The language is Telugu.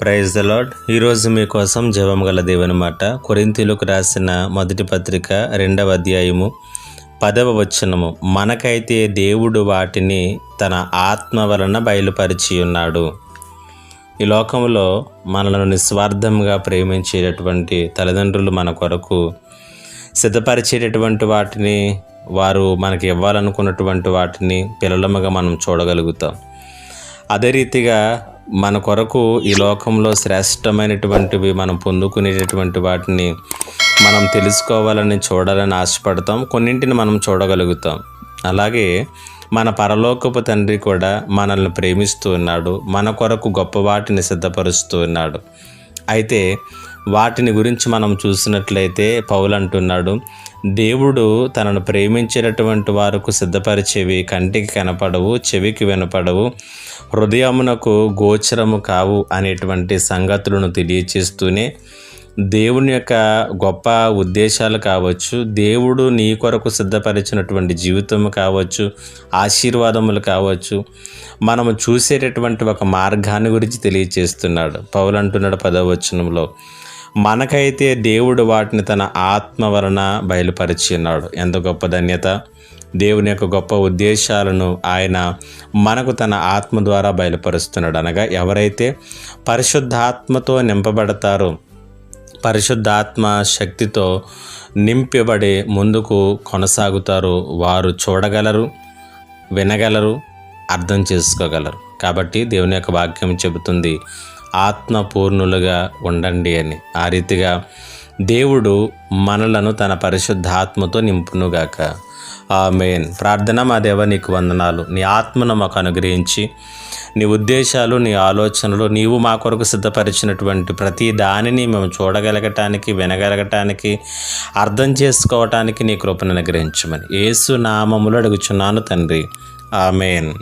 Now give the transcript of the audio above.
ప్రైజ్ ద లాడ్ ఈరోజు మీకోసం జవం గల దేవుని మాట. కొరింతీలకు రాసిన మొదటి పత్రిక రెండవ అధ్యాయము పదవ వచనము. మనకైతే దేవుడు వాటిని తన ఆత్మ వలన బయలుపరిచి ఉన్నాడు ఈ లోకంలో మనలను నిస్వార్థంగా ప్రేమించేటటువంటి తల్లిదండ్రులు మన కొరకు సిద్ధపరిచేటటువంటి వాటిని వారు మనకి ఇవ్వాలనుకున్నటువంటి వాటిని పిల్లలముగా మనం చూడగలుగుతాం. అదే రీతిగా మన కొరకు ఈ లోకంలో శ్రేష్టమైనటువంటివి మనం పొందుకునేటటువంటి వాటిని మనం తెలుసుకోవాలని చూడాలని ఆశపడతాం. కొన్నింటిని మనం చూడగలుగుతాం. అలాగే మన పరలోకపు తండ్రి కూడా మనల్ని ప్రేమిస్తూ ఉన్నాడు. మన కొరకు గొప్ప వాటిని సిద్ధపరుస్తూ ఉన్నాడు. అయితే వాటిని గురించి మనం చూసినట్లయితే పౌలు అంటున్నాడు దేవుడు తనను ప్రేమించేటటువంటి వారికి సిద్ధపరిచేవి కంటికి కనపడవు చెవికి వినపడవు. హృదయమునకు గోచరము కావు అనేటువంటి సంగతులను తెలియచేస్తూనే దేవుని యొక్క గొప్ప ఉద్దేశాలు కావచ్చు దేవుడు నీ కొరకు సిద్ధపరిచినటువంటి జీవితం కావచ్చు ఆశీర్వాదములు కావచ్చు మనము చూసేటటువంటి ఒక మార్గాన్ని గురించి తెలియచేస్తున్నాడు. పౌలు అంటున్నాడు పదవచనంలో మనకైతే దేవుడు వాటిని తన ఆత్మ వలన బయలుపరిచి ఉన్నాడు ఎంత గొప్ప ధన్యత. దేవుని యొక్క గొప్ప ఉద్దేశాలను ఆయన మనకు తన ఆత్మ ద్వారా బయలుపరుస్తున్నాడు. అనగా ఎవరైతే పరిశుద్ధాత్మతో నింపబడతారో పరిశుద్ధాత్మ శక్తితో నింపబడి ముందుకు కొనసాగుతారు వారు చూడగలరు వినగలరు అర్థం చేసుకోగలరు. కాబట్టి దేవుని యొక్క వాక్యం చెబుతుంది ఆత్మ పూర్ణులుగా ఉండండి అని. ఆ రీతిగా దేవుడు మనలను తన పరిశుద్ధాత్మతో నింపునుగాక. ఆ మెయిన్ ప్రార్థన మా దేవ నీకు వందనాలు. నీ ఆత్మను మాకు అనుగ్రహించి నీ ఉద్దేశాలు నీ ఆలోచనలు నీవు మా కొరకు సిద్ధపరిచినటువంటి ప్రతి దానిని మేము చూడగలగటానికి వినగలగటానికి అర్థం చేసుకోవటానికి నీ కృపను అనుగ్రహించమని. ఏసు నామములు అడుగుచున్నాను తండ్రి. ఆమెన్.